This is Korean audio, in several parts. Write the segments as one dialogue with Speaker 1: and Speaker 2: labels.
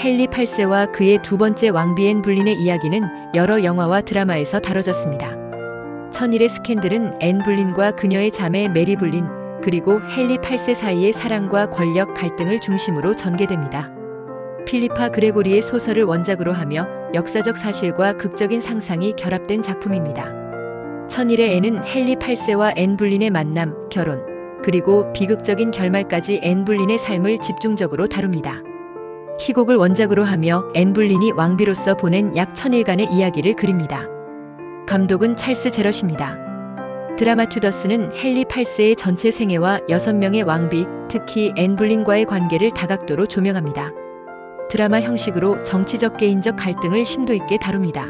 Speaker 1: 헨리 8세와 그의 두 번째 왕비 앤 불린의 이야기는 여러 영화와 드라마에서 다뤄졌습니다. 천일의 스캔들은 앤 불린과 그녀의 자매 메리 불린 그리고 헨리 8세 사이의 사랑과 권력 갈등을 중심으로 전개됩니다. 필리파 그레고리의 소설을 원작으로 하며 역사적 사실과 극적인 상상이 결합된 작품입니다. 천일의 앤은 헨리 8세와 앤 불린의 만남, 결혼, 그리고 비극적인 결말까지 앤 불린의 삶을 집중적으로 다룹니다. 희곡을 원작으로 하며 앤 불린이 왕비로서 보낸 약 천일간의 이야기를 그립니다. 감독은 찰스 제럿입니다. 드라마 튜더스는 헨리 8세의 전체 생애와 6명의 왕비, 특히 앤 불린과의 관계를 다각도로 조명합니다. 드라마 형식으로 정치적 개인적 갈등을 심도 있게 다룹니다.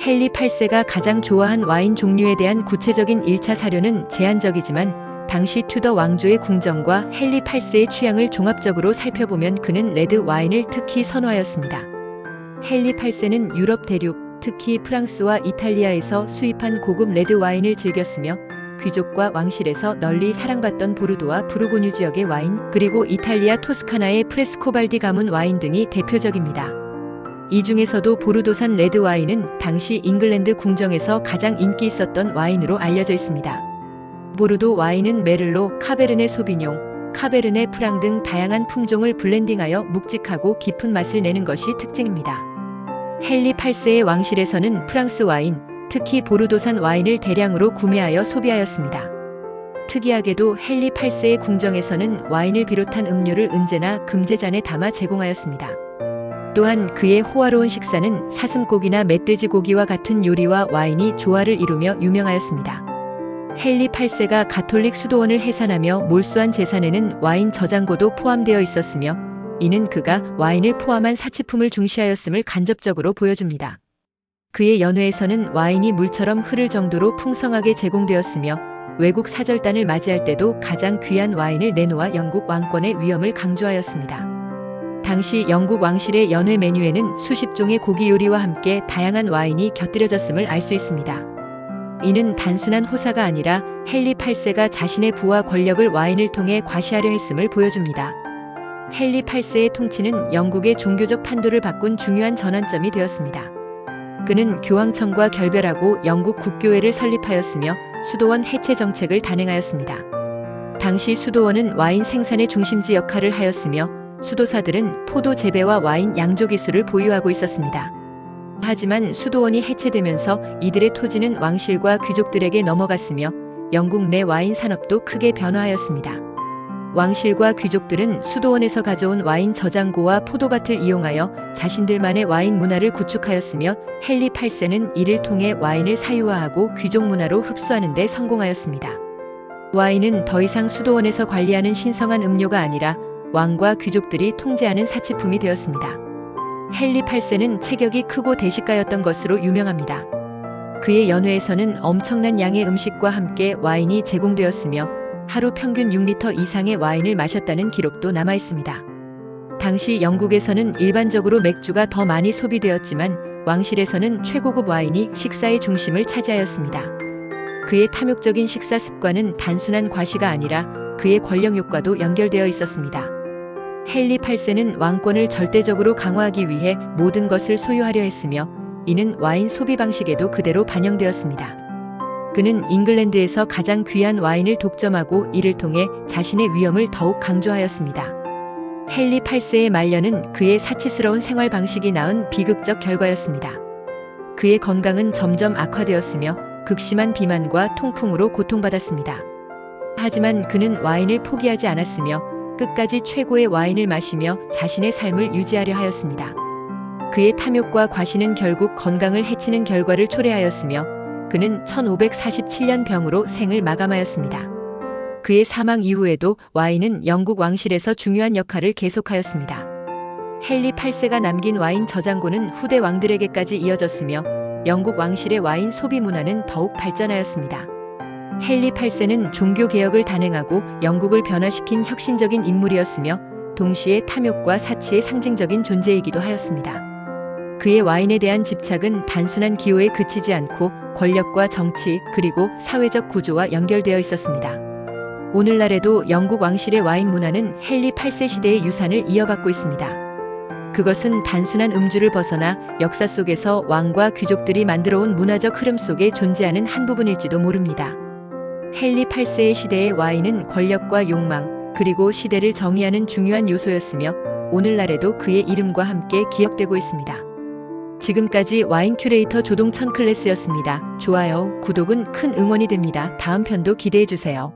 Speaker 1: 헨리 8세가 가장 좋아한 와인 종류에 대한 구체적인 1차 사료는 제한적이지만 당시 튜더 왕조의 궁정과 헨리 8세의 취향을 종합적으로 살펴보면 그는 레드 와인을 특히 선호하였습니다. 헨리 8세는 유럽 대륙, 특히 프랑스와 이탈리아에서 수입한 고급 레드 와인을 즐겼으며 귀족과 왕실에서 널리 사랑받던 보르도와 부르고뉴 지역의 와인, 그리고 이탈리아 토스카나의 프레스코발디 가문 와인 등이 대표적입니다. 이 중에서도 보르도산 레드 와인은 당시 잉글랜드 궁정에서 가장 인기 있었던 와인으로 알려져 있습니다. 보르도 와인은 메를로, 카베르네 소비뇽, 카베르네 프랑 등 다양한 품종을 블렌딩하여 묵직하고 깊은 맛을 내는 것이 특징입니다. 헨리 8세의 왕실에서는 프랑스 와인, 특히 보르도산 와인을 대량으로 구매하여 소비하였습니다. 특이하게도 헨리 8세의 궁정에서는 와인을 비롯한 음료를 언제나 금제잔에 담아 제공하였습니다. 또한 그의 호화로운 식사는 사슴고기나 멧돼지 고기와 같은 요리와 와인이 조화를 이루며 유명하였습니다. 헨리 8세가 가톨릭 수도원을 해산하며 몰수한 재산에는 와인 저장고도 포함되어 있었으며 이는 그가 와인을 포함한 사치품을 중시하였음을 간접적으로 보여줍니다. 그의 연회에서는 와인이 물처럼 흐를 정도로 풍성하게 제공되었으며 외국 사절단을 맞이할 때도 가장 귀한 와인을 내놓아 영국 왕권의 위엄을 강조하였습니다. 당시 영국 왕실의 연회 메뉴에는 수십 종의 고기 요리와 함께 다양한 와인이 곁들여졌음을 알 수 있습니다. 이는 단순한 호사가 아니라 헨리 8세가 자신의 부와 권력을 와인을 통해 과시하려 했음을 보여줍니다. 헨리 8세의 통치는 영국의 종교적 판도를 바꾼 중요한 전환점이 되었습니다. 그는 교황청과 결별하고 영국 국교회를 설립하였으며 수도원 해체 정책을 단행하였습니다. 당시 수도원은 와인 생산의 중심지 역할을 하였으며 수도사들은 포도 재배와 와인 양조 기술을 보유하고 있었습니다. 하지만 수도원이 해체되면서 이들의 토지는 왕실과 귀족들에게 넘어갔으며 영국 내 와인 산업도 크게 변화하였습니다. 왕실과 귀족들은 수도원에서 가져온 와인 저장고와 포도밭을 이용하여 자신들만의 와인 문화를 구축하였으며 헨리 8세는 이를 통해 와인을 사유화하고 귀족 문화로 흡수하는 데 성공하였습니다. 와인은 더 이상 수도원에서 관리하는 신성한 음료가 아니라 왕과 귀족들이 통제하는 사치품이 되었습니다. 헨리 8세는 체격이 크고 대식가였던 것으로 유명합니다. 그의 연회에서는 엄청난 양의 음식과 함께 와인이 제공되었으며 하루 평균 6리터 이상의 와인을 마셨다는 기록도 남아 있습니다. 당시 영국에서는 일반적으로 맥주가 더 많이 소비되었지만 왕실에서는 최고급 와인이 식사의 중심을 차지하였습니다. 그의 탐욕적인 식사 습관은 단순한 과시가 아니라 그의 권력 욕과도 연결되어 있었습니다. 헨리 8세는 왕권을 절대적으로 강화하기 위해 모든 것을 소유하려 했으며 이는 와인 소비 방식에도 그대로 반영되었습니다. 그는 잉글랜드에서 가장 귀한 와인을 독점하고 이를 통해 자신의 위엄을 더욱 강조하였습니다. 헨리 8세의 말년은 그의 사치스러운 생활 방식이 낳은 비극적 결과였습니다. 그의 건강은 점점 악화되었으며 극심한 비만과 통풍으로 고통받았습니다. 하지만 그는 와인을 포기하지 않았으며 끝까지 최고의 와인을 마시며 자신의 삶을 유지하려 하였습니다. 그의 탐욕과 과시는 결국 건강을 해치는 결과를 초래하였으며 그는 1547년 병으로 생을 마감하였습니다. 그의 사망 이후에도 와인은 영국 왕실에서 중요한 역할을 계속하였습니다. 헨리 8세가 남긴 와인 저장고는 후대 왕들에게까지 이어졌으며 영국 왕실의 와인 소비 문화는 더욱 발전하였습니다. 헨리 8세는 종교 개혁을 단행하고 영국을 변화시킨 혁신적인 인물이었으며 동시에 탐욕과 사치의 상징적인 존재이기도 하였습니다. 그의 와인에 대한 집착은 단순한 기호에 그치지 않고 권력과 정치 그리고 사회적 구조와 연결되어 있었습니다. 오늘날에도 영국 왕실의 와인 문화는 헨리 8세 시대의 유산을 이어받고 있습니다. 그것은 단순한 음주를 벗어나 역사 속에서 왕과 귀족들이 만들어온 문화적 흐름 속에 존재하는 한 부분일지도 모릅니다. 헨리 8세의 시대의 와인은 권력과 욕망, 그리고 시대를 정의하는 중요한 요소였으며 오늘날에도 그의 이름과 함께 기억되고 있습니다. 지금까지 와인 큐레이터 조동천 클래스였습니다. 좋아요, 구독은 큰 응원이 됩니다. 다음 편도 기대해 주세요.